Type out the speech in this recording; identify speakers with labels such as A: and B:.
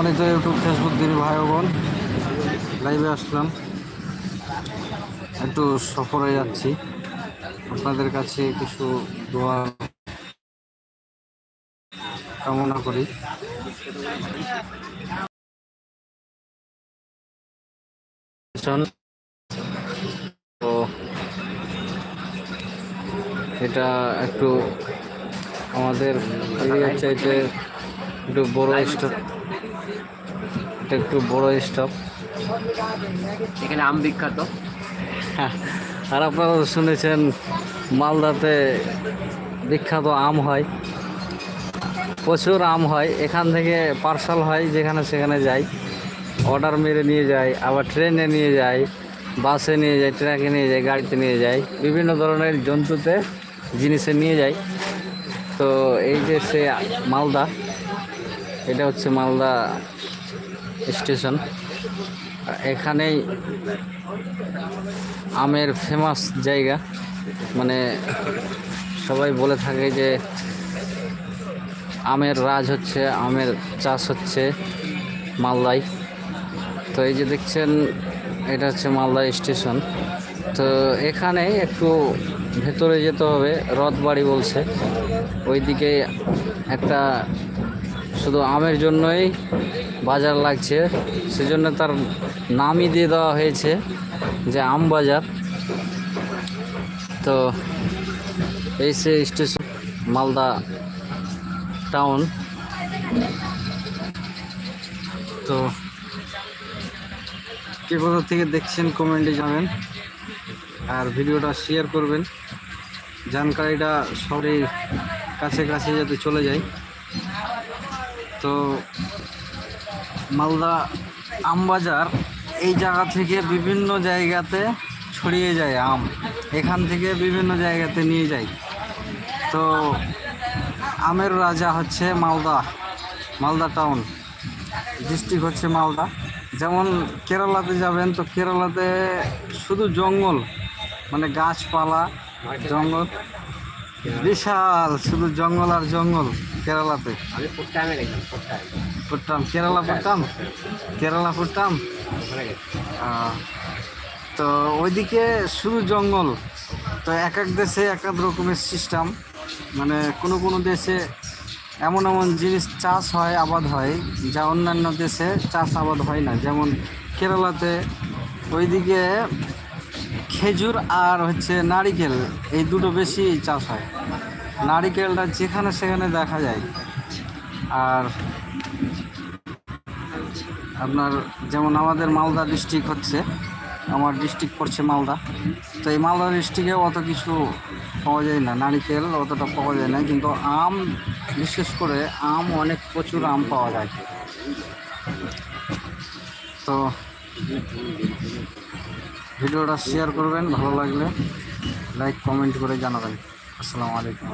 A: সম্মানিত YouTube Facebook দিনী ভাই বোন লাইভে আসলাম। একটু সফরে যাচ্ছি। আপনাদের কাছে কিছু দোয়া কামনা করি। তো এটা একটু আমাদের এরিয়ার চাইতে একটু বড় স্টপ এটা একটু বড় স্টপ
B: এখানে আম বিখ্যাত।
A: আর আপনারা শুনেছেন মালদাতে বিখ্যাত আম হয়। প্রচুর আম হয়। এখান থেকে পার্সেল হয় যেখানে সেখানে যাই। অর্ডার মেরে নিয়ে যায় আবার ট্রেনে নিয়ে যায় বাসে নিয়ে যায় ট্রাকে নিয়ে যায় গাড়িতে নিয়ে যায় বিভিন্ন ধরনের জন্তুতে জিনিসে নিয়ে যায় তো এই যে সে মালদা এটা হচ্ছে মালদা স্টেশন। এখানেই আমের ফেমাস জায়গা। মানে সবাই বলে থাকে যে আমের রাজ হচ্ছে, আমের চাষ হচ্ছে মালদায়। তো এই যে দেখছেন, এটা হচ্ছে মালদা স্টেশন। তো এখানে একটু ভেতরে যেতে হবে, রথবাড়ি বলছে। ওইদিকে একটা শুধু আমের জন্যই বাজার লাগছে। সেজন্য তার নামই দিয়ে দেওয়া হয়েছে যে আম বাজার। তো এই সে স্টেশন, মালদা টাউন। তো কে কোথা থেকে দেখছেন কমেন্টে জানাবেন। আর ভিডিওটা শেয়ার করবেন। জানকারিটা সবারই কাছে কাছে যাতে চলে যায়। তো মালদা আমবাজার, এই জায়গা থেকে বিভিন্ন জায়গাতে ছড়িয়ে যায় আম। এখান থেকে বিভিন্ন জায়গাতে নিয়ে যায়। তো আমের রাজা হচ্ছে মালদা মালদা টাউন। ডিস্ট্রিক্ট হচ্ছে মালদা। যেমন কেরালাতে যাবেন, তো কেরালাতে শুধু জঙ্গল মানে গাছপালা, জঙ্গল। বিশাল, শুধু জঙ্গল আর জঙ্গল কেরালাতে। পুট্টাম কেরালা পুট্টাম কেরালা আহ, তো ওইদিকে শুরু জঙ্গল। তো এক এক দেশে এক এক রকমের সিস্টেম মানে কোনো কোনো দেশে এমন এমন জিনিস চাষ হয় আবাদ হয় যা অন্যান্য দেশে চাষ আবাদ হয় না। যেমন কেরালাতে ওইদিকে খেজুর আর হচ্ছে নারিকেল এই দুটো বেশি চাষ হয়। নারিকেলটা যেখানে সেখানে দেখা যায়। আর আপনার যেমন আমাদের মালদা ডিস্ট্রিক্ট হচ্ছে, আমার ডিস্ট্রিক্ট পড়ছে মালদা। তো এই মালদা ডিস্ট্রিক্টে অত কিছু পাওয়া যায় না, নারিকেল অতটা পাওয়া যায় না, কিন্তু আম, বিশেষ করে আম অনেক প্রচুর আম পাওয়া যায়। তো ভিডিওটা শেয়ার করবেন, ভালো লাগলে লাইক কমেন্ট করে জানাবেন। আসসালামু আলাইকুম।